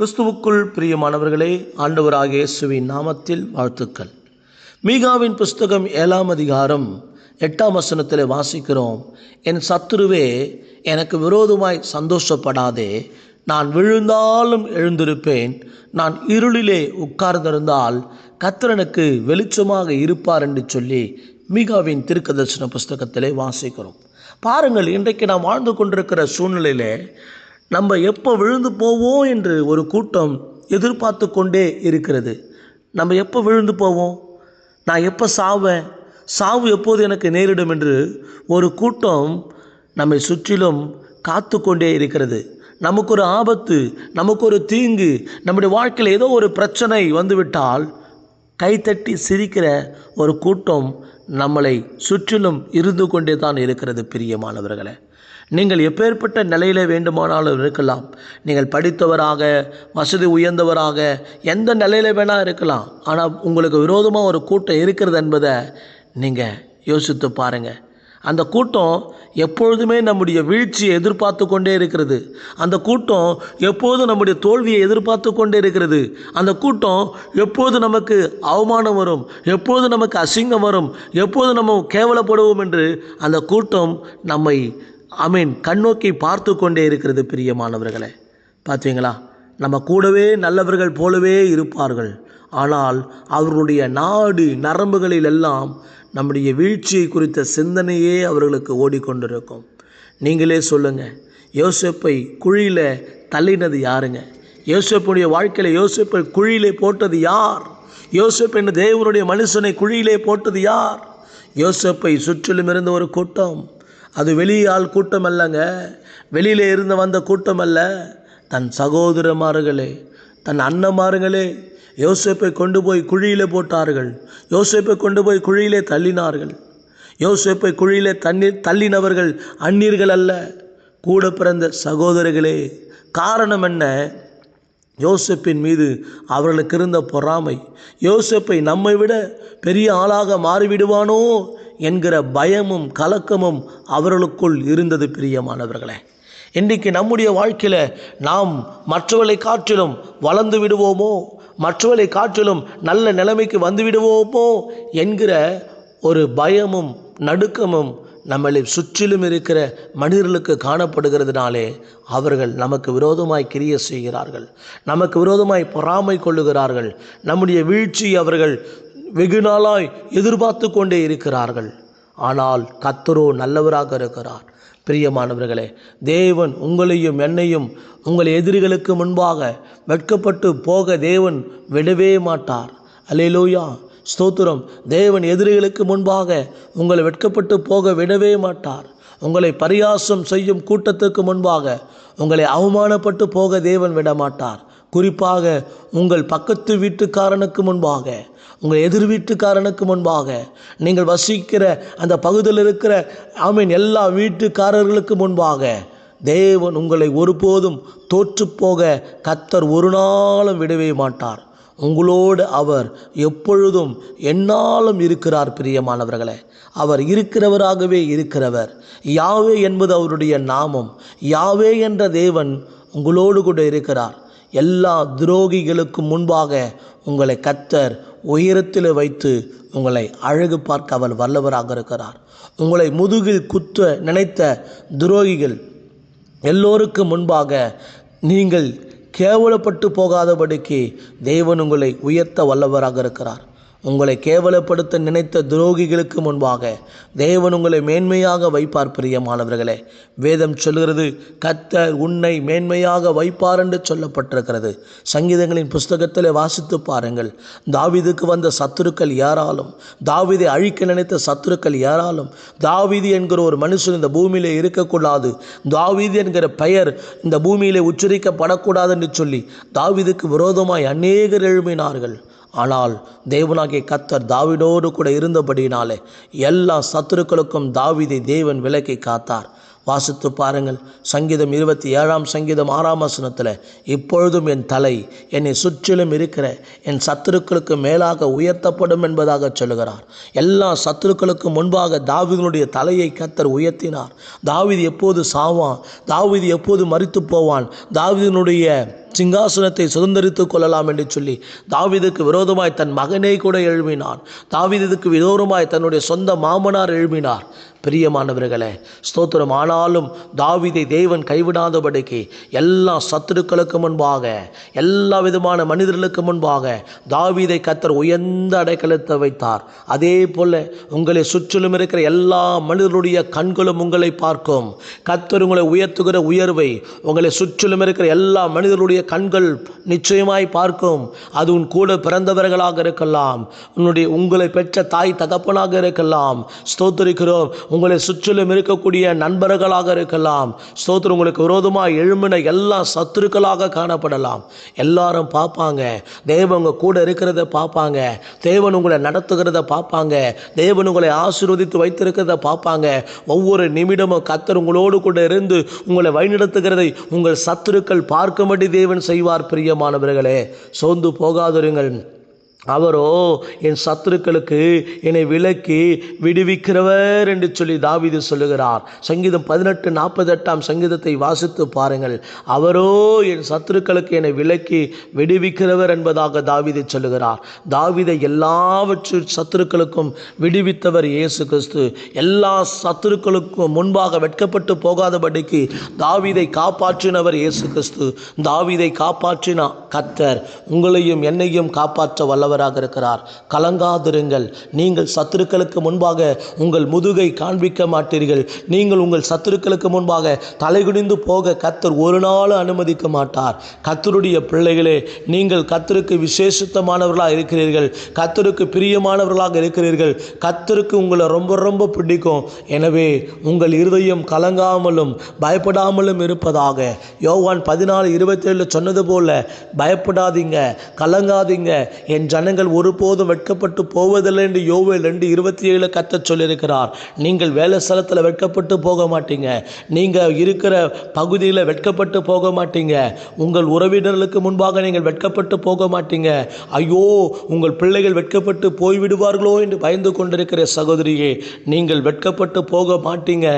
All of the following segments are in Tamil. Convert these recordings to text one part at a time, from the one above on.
கிறிஸ்துவுக்குள் பிரியமானவர்களே ஆண்டவராக இயேசுவின் நாமத்தில் வாழ்த்துக்கள். மீகாவின் புஸ்தகம் ஏழாம் அதிகாரம் எட்டாம் வசனத்தில் வாசிக்கிறோம். என் சத்துருவே எனக்கு விரோதமாய் சந்தோஷப்படாதே. நான் விழுந்தாலும் எழுந்திருப்பேன். நான் இருளிலே உட்கார்ந்திருந்தால் கத்திரனுக்கு வெளிச்சமாக இருப்பார் என்று சொல்லி மீகாவின் திருக்கதர்சன புஸ்தகத்திலே வாசிக்கிறோம். பாருங்கள் இன்றைக்கு நாம் வாழ்ந்து கொண்டிருக்கிற சூழ்நிலையிலே நம்ம எப்போ விழுந்து போவோம் என்று ஒரு கூட்டம் எதிர்பார்த்து கொண்டே இருக்கிறது. நம்ம எப்போ விழுந்து போவோம்? நான் எப்போ சாவேன்? சாவு எப்போது எனக்கு நேரிடும் என்று ஒரு கூட்டம் நம்மை சுற்றிலும் காத்து கொண்டே இருக்கிறது. நமக்கு ஒரு ஆபத்து நமக்கு ஒரு தீங்கு நம்முடைய வாழ்க்கையில் ஏதோ ஒரு பிரச்சனை வந்துவிட்டால் கைத்தட்டி சிரிக்கிற ஒரு கூட்டம் நம்மளை சுற்றிலும் இருந்து கொண்டே தான் இருக்கிறது பிரியமானவர்களை. நீங்கள் எப்பேற்பட்ட நிலையில் வேண்டுமானாலும் இருக்கலாம். நீங்கள் படித்தவராக வசதி உயர்ந்தவராக எந்த நிலையில் வேணால் இருக்கலாம். ஆனால் உங்களுக்கு விரோதமாக ஒரு கூட்டம் இருக்கிறது என்பதை நீங்கள் யோசித்து பாருங்கள் அந்த கூட்டம் எப்பொழுதுமே நம்முடைய வீழ்ச்சியை எதிர்பார்த்து கொண்டே இருக்கிறது. அந்த கூட்டம் எப்போதும் நம்முடைய தோல்வியை எதிர்பார்த்து கொண்டே இருக்கிறது. அந்த கூட்டம் எப்போது நமக்கு அவமானம் வரும் எப்போது நமக்கு அசிங்கம் வரும் எப்போது நம்ம கேவலப்படுவோம் என்று அந்த கூட்டம் நம்மை அமீன் கண்ணோக்கி பார்த்து கொண்டே இருக்கிறது பிரியமானவர்களே. பார்த்தீங்களா நம்ம கூடவே நல்லவர்கள் போலவே இருப்பார்கள். ஆனால் அவர்களுடைய நாடு நரம்புகளில் எல்லாம் நம்முடைய வீழ்ச்சியை குறித்த சிந்தனையே அவர்களுக்கு ஓடிக்கொண்டிருக்கும். நீங்களே சொல்லுங்கள் யோசப்பை குழியில் தள்ளினது யாருங்க? யோசப்புடைய வாழ்க்கையில் யோசப்பை குழியிலே போட்டது யார்? யோசப் என்ற தேவனுடைய மனுஷனை குழியிலே போட்டது யார்? யோசப்பை சுற்றிலும் இருந்த ஒரு கூட்டம் அது வெளியால் கூட்டம் அல்லங்க வெளியிலே இருந்து வந்த கூட்டம் அல்ல தன் சகோதரமார்களே தன் அண்ணமார்களே யோசிப்பை கொண்டு போய் குழியிலே போட்டார்கள். யோசிப்பை கொண்டு போய் குழியிலே தள்ளினார்கள். யோசிப்பை குழியிலே தண்ணீர் தள்ளினவர்கள் அந்நீர்கள் அல்ல. கூட பிறந்த சகோதரர்களே காரணம் என்ன? யோசேப்பின் மீது அவர்களுக்கு இருந்த பொறாமை. யோசேப்பை நம்மை விட பெரிய ஆளாக மாறிவிடுவானோ என்கிற பயமும் கலக்கமும் அவர்களுக்குள் இருந்தது பிரியமானவர்களே. இன்றைக்கு நம்முடைய வாழ்க்கையில் நாம் மற்றவர்களை காற்றிலும் வளர்ந்து விடுவோமோ? மற்றவர்களை காற்றிலும் நல்ல நிலைமைக்கு வந்து விடுவோமோ? என்கிற ஒரு பயமும் நடுக்கமும் நம்மளை சுற்றிலும் இருக்கிற மனிதர்களுக்கு காணப்படுகிறதுனாலே அவர்கள் நமக்கு விரோதமாய் கிரிய செய்கிறார்கள். நமக்கு விரோதமாய் பொறாமை கொள்ளுகிறார்கள். நம்முடைய வீழ்ச்சி அவர்கள் வெகு நாளாய் எதிர்பார்த்து கொண்டே இருக்கிறார்கள். ஆனால் கத்தரோ நல்லவராக இருக்கிறார். பிரியமானவர்களே தேவன் உங்களையும் என்னையும் உங்கள் எதிரிகளுக்கு முன்பாக வெட்கப்பட்டு போக தேவன் விடவே மாட்டார். அலையிலோயா ஸ்தோத்திரம். தேவன் எதிரிகளுக்கு முன்பாக உங்களை வெட்கப்பட்டு போக விடவே மாட்டார். உங்களை பரியாசம் செய்யும் கூட்டத்துக்கு முன்பாக உங்களை அவமானப்பட்டு போக தேவன் விட மாட்டார் குறிப்பாக உங்கள் பக்கத்து வீட்டுக்காரனுக்கு முன்பாக உங்கள் எதிர் வீட்டுக்காரனுக்கு முன்பாக நீங்கள் வசிக்கிற அந்த பகுதியில் இருக்கிற ஆமீன் எல்லா வீட்டுக்காரர்களுக்கு முன்பாக தேவன் உங்களை ஒருபோதும் தோற்றுப்போக கத்தர் ஒரு நாளும் விடவே மாட்டார். உங்களோடு அவர் எப்பொழுதும் என்னாலும் இருக்கிறார் பிரியமானவர்களே. அவர் இருக்கிறவராகவே இருக்கிறவர். யாவே என்பது அவருடைய நாமம். யாவே என்ற தேவன் உங்களோடு கூட இருக்கிறார். எல்லா துரோகிகளுக்கும் முன்பாக உங்களை கத்தர் உயரத்தில் வைத்து உங்களை அழகு பார்க்க அவர் வல்லவராக இருக்கிறார். உங்களை முதுகில் குத்த நினைத்த துரோகிகள் எல்லோருக்கும் முன்பாக நீங்கள் கேவலப்பட்டு போகாதபடிக்கு தேவன் உங்களை உயர்த்த வல்லவராக இருக்கிறார். உங்களை கேவலப்படுத்த நினைத்த துரோகிகளுக்கு முன்பாக தேவன் உங்களை மேன்மையாக வைப்பார் பிரியமானவர்களே. வேதம் சொல்கிறது கத்தர் உன்னை மேன்மையாக வைப்பார் என்று சொல்லப்பட்டிருக்கிறது. சங்கீதங்களின் புஸ்தகத்தில் வாசித்து பாருங்கள். தாவிதுக்கு வந்த சத்துருக்கள் யாராலும் தாவிதை அழிக்க நினைத்த சத்துருக்கள் யாராலும் தாவிதி என்கிற ஒரு மனுஷன் இந்த பூமியிலே இருக்கக்கூடாது. தாவிதி என்கிற பெயர் இந்த பூமியிலே உச்சரிக்கப்படக்கூடாது என்று சொல்லி தாவிதுக்கு விரோதமாய் அநேகர் எழுப்பினார்கள் ஆனால் தேவனாகிய கத்தர் தாவிடோடு கூட இருந்தபடியினாலே எல்லா சத்துருக்களுக்கும் தாவிதை தேவன் விலக்கி காத்தார். வாசித்து பாருங்கள். சங்கீதம் இருபத்தி ஏழாம் சங்கீதம் ஆறாம் வசனத்தில் இப்பொழுதும் என் தலை என்னை சுற்றிலும் இருக்கிற என் சத்துருக்களுக்கு மேலாக உயர்த்தப்படும் என்பதாக சொல்லுகிறார். எல்லா சத்துருக்களுக்கும் முன்பாக தாவிதனுடைய தலையை கத்தர் உயர்த்தினார். தாவிது எப்போது சாவான்? தாவிது எப்போது மறித்து போவான்? தாவிதனுடைய சிங்காசனத்தை சுதந்திரித்துக் கொள்ளலாம் என்று சொல்லி தாவீதுக்கு விரோதமாய் தன் மகனை கூட எழுப்பினான். தாவிதுக்கு விரோதமாய் தன்னுடைய சொந்த மாமனார் எழுப்பினார். பிரியமானவர்களே ஸ்தோத்திரம். ஆனாலும் தாவீதை தேவன் கைவிடாதபடிக்கு எல்லா சத்துருக்களுக்கு முன்பாக எல்லா விதமான மனிதர்களுக்கு முன்பாக தாவீதை கத்தர் உயர்ந்த அடைக்கலத்தை வைத்தார். அதே போல உங்களை சுற்றிலும் இருக்கிற எல்லா மனிதர்களுடைய கண்களும் உங்களை பார்க்கும். கத்தர் உங்களை உயர்த்துகிற உயர்வை உங்களை சுற்றிலும் இருக்கிற எல்லா மனிதர்களுடைய கண்கள் நிச்சயமாய் பார்க்கும். அது உன் கூட பிறந்தவர்களாக இருக்கலாம். உன்னுடைய உங்களை பெற்ற தாய் தகப்பனாக இருக்கலாம். ஸ்தோத்திருக்கிறோம். உங்களை சுற்றிலும் இருக்கக்கூடிய நண்பர்களாக இருக்கலாம். ஸ்தோத்திரம் உங்களுக்கு விரோதமாக எழும்பின எல்லா சத்துருக்களாக காணப்படலாம். எல்லாரும் பார்ப்பாங்க. தேவன் கூட இருக்கிறத பார்ப்பாங்க. தேவன் உங்களை நடத்துகிறத பார்ப்பாங்க. தேவன் உங்களை ஆசீர்வதித்து வைத்திருக்கிறத பார்ப்பாங்க. ஒவ்வொரு நிமிடமும் கத்தர் உங்களோடு கூட இருந்து உங்களை வழிநடத்துகிறதை உங்கள் சத்துருக்கள் பார்க்கும்படி தேவன் செய்வார் பிரியமானவர்களே. சோர்ந்து போகாதிருங்கள். அவரோ என் சத்துருக்களுக்கு என்னை விலக்கி விடுவிக்கிறவர் என்று சொல்லி தாவீது சொல்லுகிறார். சங்கீதம் பதினெட்டு நாற்பது எட்டாம் சங்கீதத்தை வாசித்து பாருங்கள். அவரோ என் சத்துருக்களுக்கு என்னை விலக்கி விடுவிக்கிறவர் என்பதாக தாவீது சொல்லுகிறார். தாவீதை எல்லாவற்று சத்துருக்களுக்கும் விடுவித்தவர் இயேசு கிறிஸ்து. எல்லா சத்துருக்களுக்கும் முன்பாக வெட்கப்பட்டு போகாதபடிக்கு தாவீதை காப்பாற்றினவர் இயேசு கிறிஸ்து. தாவீதை காப்பாற்றின கத்தர். உங்களையும் என்னையும் காப்பாற்ற வல்லவர். வல்லவராக இருக்கிறார். கலங்காதிருங்கள். நீங்கள் சத்துருக்களுக்கு முன்பாக உங்கள் முதுகை காண்பிக்க மாட்டீர்கள். நீங்கள் உங்கள் சத்துருக்களுக்கு முன்பாக தலைகுனிந்து போக கத்தர் ஒரு நாள் அனுமதிக்க மாட்டார். கத்தருடைய பிள்ளைகளே நீங்கள் கத்தருக்கு விசேஷித்தமானவர்களாக இருக்கிறீர்கள். கத்தருக்கு பிரியமானவர்களாக இருக்கிறீர்கள். கத்தருக்கு உங்களை ரொம்ப ரொம்ப பிடிக்கும். எனவே உங்கள் இருதயம் கலங்காமலும் பயப்படாமலும் இருப்பதாக யோவான் பதினாலு இருபத்தேழு சொன்னது போல பயப்படாதீங்க கலங்காதீங்க. என் ஜன ஜனங்கள் ஒருபோதும் வெட்கப்பட்டு போவதில்லை என்று யோவேல் ரெண்டு இருபத்தி ஏழு கத்தச் சொல்லியிருக்கிறார். நீங்கள் வேலை ஸ்தலத்தில் வெட்கப்பட்டு போக மாட்டீங்க. நீங்கள் இருக்கிற பகுதியில் வெட்கப்பட்டு போக மாட்டீங்க. உங்கள் உறவினர்களுக்கு முன்பாக நீங்கள் வெட்கப்பட்டு போக மாட்டீங்க. ஐயோ உங்கள் பிள்ளைகள் வெட்கப்பட்டு போய்விடுவார்களோ என்று பயந்து கொண்டிருக்கிற சகோதரியே நீங்கள் வெட்கப்பட்டு போக மாட்டீங்க.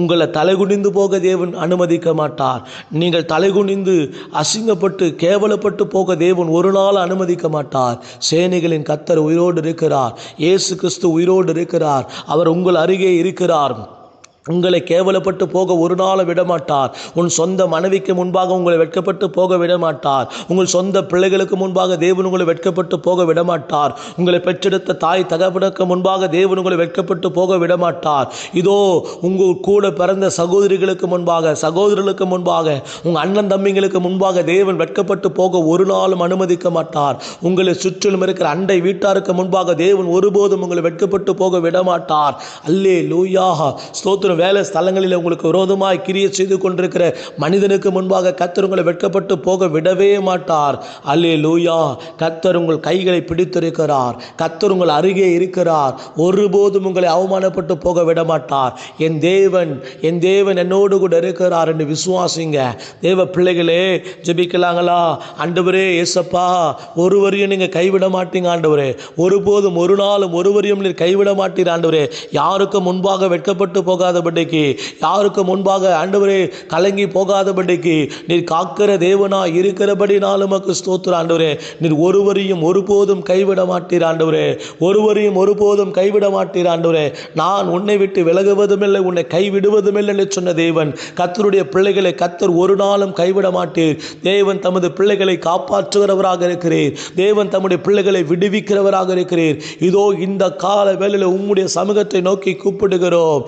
உங்களை தலைகுனிந்து போக தேவன் அனுமதிக்க மாட்டார். நீங்கள் தலைகுனிந்து அசிங்கப்பட்டு கேவலப்பட்டு போக தேவன் ஒரு நாள் அனுமதிக்க மாட்டார். சேனைகளின் கத்தர் உயிரோடு இருக்கிறார். இயேசு கிறிஸ்து உயிரோடு இருக்கிறார். அவர் உங்கள் அருகே இருக்கிறார். உங்களை கேவலப்பட்டு போக ஒரு நாளும் விடமாட்டார். உன் சொந்த மனைவிக்கு முன்பாக உங்களை வெட்கப்பட்டு போக விடமாட்டார். உங்கள் சொந்த பிள்ளைகளுக்கு முன்பாக தேவன் உங்களை வெட்கப்பட்டு போக விடமாட்டார். உங்களை பெற்றெடுத்த தாய் தகப்பனுக்கு முன்பாக தேவன் உங்களை வெட்கப்பட்டு போக விடமாட்டார். இதோ உங்கள் கூட பிறந்த சகோதரிகளுக்கு முன்பாக சகோதரர்களுக்கு முன்பாக உங்கள் அண்ணன் தம்பிங்களுக்கு முன்பாக தேவன் வெட்கப்பட்டு போக ஒரு நாளும் அனுமதிக்க மாட்டார். உங்களை சுற்றிலும் இருக்கிற அண்டை வீட்டாருக்கு முன்பாக தேவன் ஒருபோதும் உங்களை வெட்கப்பட்டு போக விடமாட்டார். அல்லே லூயாக ஸ்தோத்திரம் வேலை ஸ்தலங்களில் உங்களுக்கு விரோதமாய் கிரியை செய்து கொண்டிருக்கிற மனிதனுக்கு முன்பாக கத்தர் உங்களை வெட்கப்பட்டு போக விடவே மாட்டார். அல்லே லூயா கத்தர் உங்கள் கைகளை பிடித்திருக்கிறார். கத்தர் உங்கள் அருகே இருக்கிறார். ஒருபோதும் உங்களை அவமானப்பட்டு போக விட மாட்டார் என் தேவன் என் தேவன் என்னோடு கூட இருக்கிறார் என்று விசுவாசிங்க. தேவ பிள்ளைகளே ஜெபிக்கலாங்களா? ஆண்டவரே ஏசப்பா ஒருவரையும் நீங்கள் கைவிட மாட்டீங்க ஆண்டவரே. ஒருபோதும் ஒரு நாளும் ஒருவரையும் நீர் கைவிட மாட்டீர் ஆண்டவரே. யாருக்கும் முன்பாக வெட்கப்பட்டு போகாத போகாதபடிக்கு யாருக்கு முன்பாக ஆண்டவரே கலங்கி போகாதபடிக்கு நீர் காக்கிற தேவனா இருக்கிறபடி நான் உமக்கு ஸ்தோத்திர ஆண்டவரே நீர் ஒருவரையும் ஒருபோதும் கைவிட மாட்டீர் ஆண்டவரே. ஒருவரையும் ஒருபோதும் கைவிட மாட்டீர் ஆண்டவரே. நான் உன்னை விட்டு விலகுவதும் இல்லை உன்னை கைவிடுவதும் இல்லை என்று சொன்ன தேவன். கத்தருடைய பிள்ளைகளை கத்தர் ஒரு நாளும் கைவிட மாட்டீர். தேவன் தமது பிள்ளைகளை காப்பாற்றுகிறவராக இருக்கிறீர். தேவன் தம்முடைய பிள்ளைகளை விடுவிக்கிறவராக இருக்கிறீர். இதோ இந்த கால வேளையில் உம்முடைய சமூகத்தை நோக்கி கூப்பிடுகிறோம்.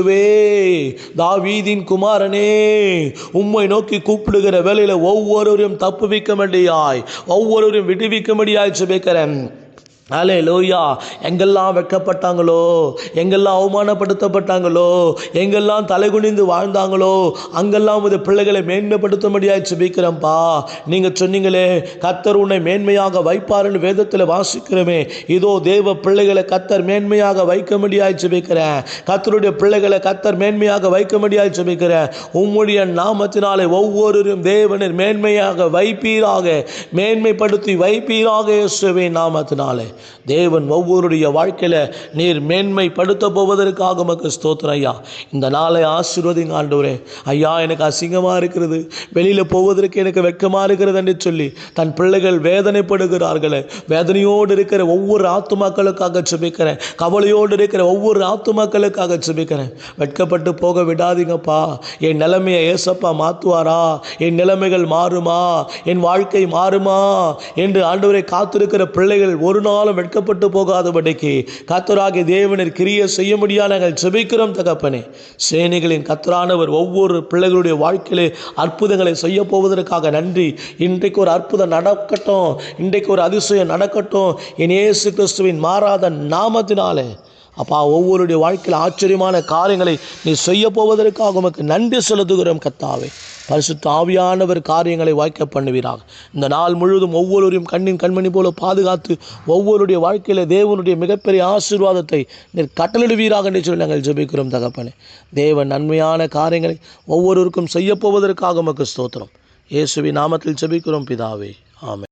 இயேசுவே தாவீதின் குமாரனே உம்மை நோக்கி கூப்பிடுகிற வேலையில் ஒவ்வொருவரையும் தப்புவிக்க முடியாய் ஒவ்வொருவரையும் விடுவிக்க முடியாய் சுபிக்கிறேன் அலே லோயா எங்கெல்லாம் வெக்கப்பட்டாங்களோ எங்கெல்லாம் அவமானப்படுத்தப்பட்டாங்களோ எங்கெல்லாம் தலைகுனிந்து வாழ்ந்தாங்களோ அங்கெல்லாம் உது பிள்ளைகளை மேன்மைப்படுத்தும்படியாய் சுபிக்கிறேன்ப்பா நீங்கள் சொன்னீங்களே கத்தர் உன்னை மேன்மையாக வைப்பாருன்னு வேதத்தில் வாசிக்கிறோமே. இதோ தேவ பிள்ளைகளை கத்தர் மேன்மையாக வைக்க முடியாது சுபிக்கிறேன் கத்தருடைய பிள்ளைகளை கத்தர் மேன்மையாக வைக்க முடியாது சுபிக்கிறேன் உம்முடைய நாமத்தினாலே ஒவ்வொருவரும் தேவனின் மேன்மையாக வைப்பீராக மேன்மைப்படுத்தி வைப்பீராக இயேசுவின் நாமத்தினாலே. தேவன் ஒவ்வொருடைய வாழ்க்கையில் நீர் மேன்மைப்படுத்த போவதற்காக உமக்கு ஸ்தோத்திரம் ஐயா. இந்த நாளை ஆசீர்வதிங்க ஆண்டவரே. ஐயா எனக்கு அசிங்கமாக இருக்கிறது. வெளியில் போவதற்கு எனக்கு வெட்கமாக இருக்கிறது என்று சொல்லி தன் பிள்ளைகள் வேதனைப்படுகிறார்களே. வேதனையோடு இருக்கிற ஒவ்வொரு ஆத்துமாக்களுக்காக சுபிக்கிறேன் கவலையோடு இருக்கிற ஒவ்வொரு ஆத்துமாக்களுக்காக செபிக்கிறேன் வெட்கப்பட்டு போக விடாதீங்கப்பா. என் நிலைமையை ஏசப்பா மாற்றுவாரா என் நிலைமைகள் மாறுமா? என் வாழ்க்கை மாறுமா? என்று ஆண்டவரை காத்திருக்கிற பிள்ளைகள் ஒரு நாள் நாளும் வெட்கப்பட்டு போகாதபடிக்கு கத்தராகிய தேவனர் கிரிய செய்ய முடியாது நாங்கள் செபிக்கிறோம் தகப்பனே. சேனைகளின் கத்தரானவர் ஒவ்வொரு பிள்ளைகளுடைய வாழ்க்கையிலே அற்புதங்களை செய்ய போவதற்காக நன்றி. இன்றைக்கு ஒரு அற்புதம் நடக்கட்டும். இன்றைக்கு ஒரு அதிசயம் நடக்கட்டும். என் இயேசு கிறிஸ்துவின் மாறாத நாமத்தினாலே. அப்பா ஒவ்வொருடைய வாழ்க்கையில் ஆச்சரியமான காரியங்களை நீ செய்ய போவதற்காக உமக்கு நன்றி செலுத்துகிறோம் கத்தாவே பரிசுத்த ஆவியானவர் காரியங்களை வாய்க்க பண்ணுவீராக. இந்த நாள் முழுவதும் ஒவ்வொருவரையும் கண்ணின் கண்மணி போல பாதுகாத்து ஒவ்வொருடைய வாழ்க்கையில் தேவனுடைய மிகப்பெரிய ஆசீர்வாதத்தை நீர் கட்டளிடுவீராக என்று சொல்லி நாங்கள் ஜெபிக்கிறோம் தகப்பனே. தேவன் நன்மையான காரியங்களை ஒவ்வொருவருக்கும் செய்யப்போவதற்காக உமக்கு ஸ்தோத்திரம். இயேசுவி நாமத்தில் ஜெபிக்கிறோம் பிதாவே. ஆமே